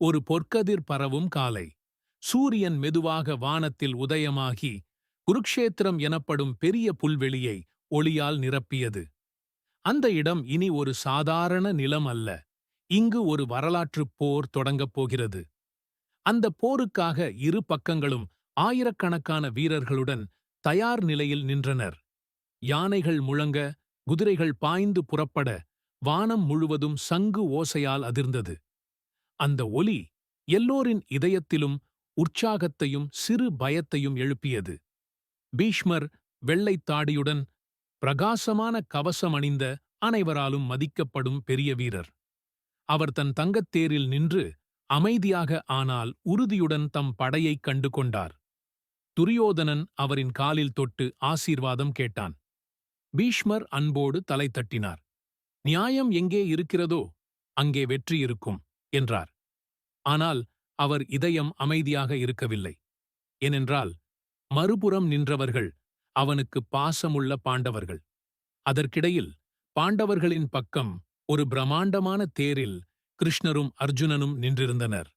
ஒரு பொற்கதிர் பரவும் காலை. சூரியன் மெதுவாக வானத்தில் உதயமாகி குருக்ஷேத்திரம் எனப்படும் பெரிய புல்வெளியை ஒளியால் நிரப்பியது. அந்த இடம் இனி ஒரு சாதாரண நிலம் அல்ல. இங்கு ஒரு வரலாற்றுப் போர் தொடங்கப் போகிறது. அந்த போருக்காக இரு பக்கங்களும் ஆயிரக்கணக்கான வீரர்களுடன் தயார் நிலையில் நின்றனர். யானைகள் முழங்க குதிரைகள் பாய்ந்து புறப்பட வானம் முழுவதும் சங்கு ஓசையால் அதிர்ந்தது. அந்த ஒலி எல்லோரின் இதயத்திலும் உற்சாகத்தையும் சிறு பயத்தையும் எழுப்பியது. பீஷ்மர் வெள்ளைத் தாடியுடன் பிரகாசமான கவசம் அணிந்த அனைவராலும் மதிக்கப்படும் பெரிய வீரர். அவர் தன் தங்கத்தேரில் நின்று அமைதியாக ஆனால் உறுதியுடன் தம் படையைக் கண்டு கொண்டார் துரியோதனன் அவரின் காலில் தொட்டு ஆசீர்வாதம் கேட்டான். பீஷ்மர் அன்போடு தலை தட்டினார். நியாயம் எங்கே இருக்கிறதோ அங்கே வெற்றி இருக்கும். என்றார். ஆனால் அவர் இதயம் அமைதியாக இருக்கவில்லை. ஏனென்றால் மறுபுறம் நின்றவர்கள் அவனுக்கு பாசமுள்ள பாண்டவர்கள். அதற்கிடையில் பாண்டவர்களின் பக்கம் ஒரு பிரமாண்டமான தேரில் கிருஷ்ணரும் அர்ஜுனனும் நின்றிருந்தனர்.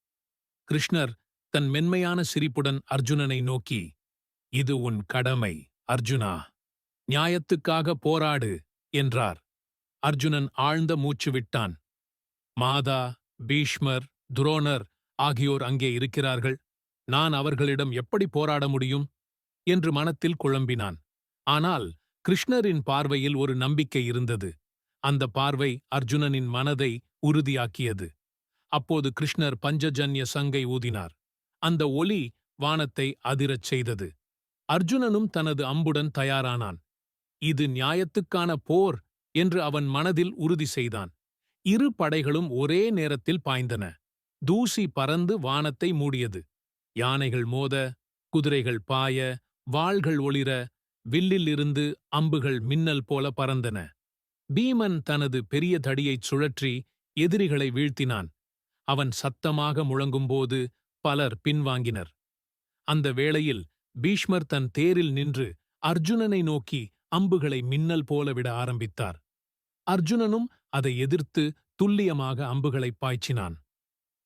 கிருஷ்ணர் தன் மென்மையான சிரிப்புடன் அர்ஜுனனை நோக்கி இது உன் கடமை அர்ஜுனா. நியாயத்துக்காக போராடு என்றார். அர்ஜுனன் ஆழ்ந்த மூச்சு விட்டான். மாதா பீஷ்மர் துரோணர் ஆகியோர் அங்கே இருக்கிறார்கள். நான் அவர்களிடம் எப்படி போராட முடியும்? என்று மனத்தில் குழம்பினான். ஆனால் கிருஷ்ணரின் பார்வையில் ஒரு நம்பிக்கை இருந்தது. அந்த பார்வை அர்ஜுனனின் மனதை உறுதியாக்கியது. அப்போது கிருஷ்ணர் பஞ்சஜன்ய சங்கை ஊதினார். அந்த ஒலி வானத்தை அதிரச் செய்தது. அர்ஜுனனும் தனது அம்புடன் தயாரானான். இது நியாயத்துக்கான போர் என்று அவன் மனதில் உறுதி செய்தான். இரு படைகளும் ஒரே நேரத்தில் பாய்ந்தன. தூசி பறந்து வானத்தை மூடியது. யானைகள் மோத குதிரைகள் பாய வாள்கள் ஒளிர வில்லிலிருந்து அம்புகள் மின்னல் போல பறந்தன. பீமன் தனது பெரிய தடியைச் சுழற்றி எதிரிகளை வீழ்த்தினான். அவன் சத்தமாக முழங்கும்போது பலர் பின்வாங்கினர். அந்த வேளையில் பீஷ்மர் தன் தேரில் நின்று அர்ஜுனனை நோக்கி அம்புகளை மின்னல் போல விட ஆரம்பித்தார். அர்ஜுனனும் அதை எதிர்த்து துல்லியமாக அம்புகளைப் பாய்ச்சினான்.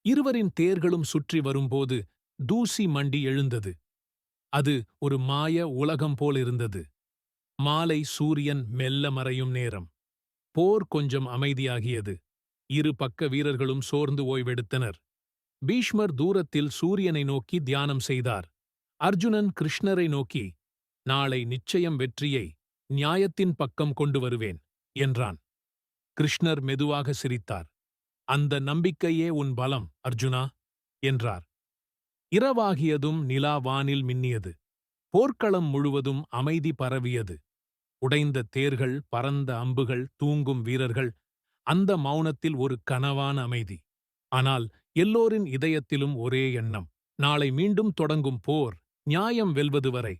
இருவரின் தேர்களும் சுற்றி வரும்போது தூசி மண்டி எழுந்தது. அது ஒரு மாய உலகம் போலிருந்தது. மாலை சூரியன் மெல்ல மறையும் நேரம். போர் கொஞ்சம் அமைதியாகியது. இரு பக்க வீரர்களும் சோர்ந்து ஓய்வெடுத்தனர். பீஷ்மர் தூரத்தில் சூரியனை நோக்கி தியானம் செய்தார். அர்ஜுனன் கிருஷ்ணரை நோக்கி நாளை நிச்சயம் வெற்றியை நியாயத்தின் பக்கம் கொண்டு வருவேன் என்றான். கிருஷ்ணர் மெதுவாக சிரித்தார். அந்த நம்பிக்கையே உன் பலம் அர்ஜுனா என்றார். இரவாகியதும் நிலா வானில் மின்னியது. போர்க்களம் முழுவதும் அமைதி பரவியது. உடைந்த தேர்கள் பரந்த அம்புகள் தூங்கும் வீரர்கள் அந்த மௌனத்தில் ஒரு கனவான அமைதி. ஆனால் எல்லோரின் இதயத்திலும் ஒரே எண்ணம். நாளை மீண்டும் தொடங்கும் போர் நியாயம் வெல்வது வரை.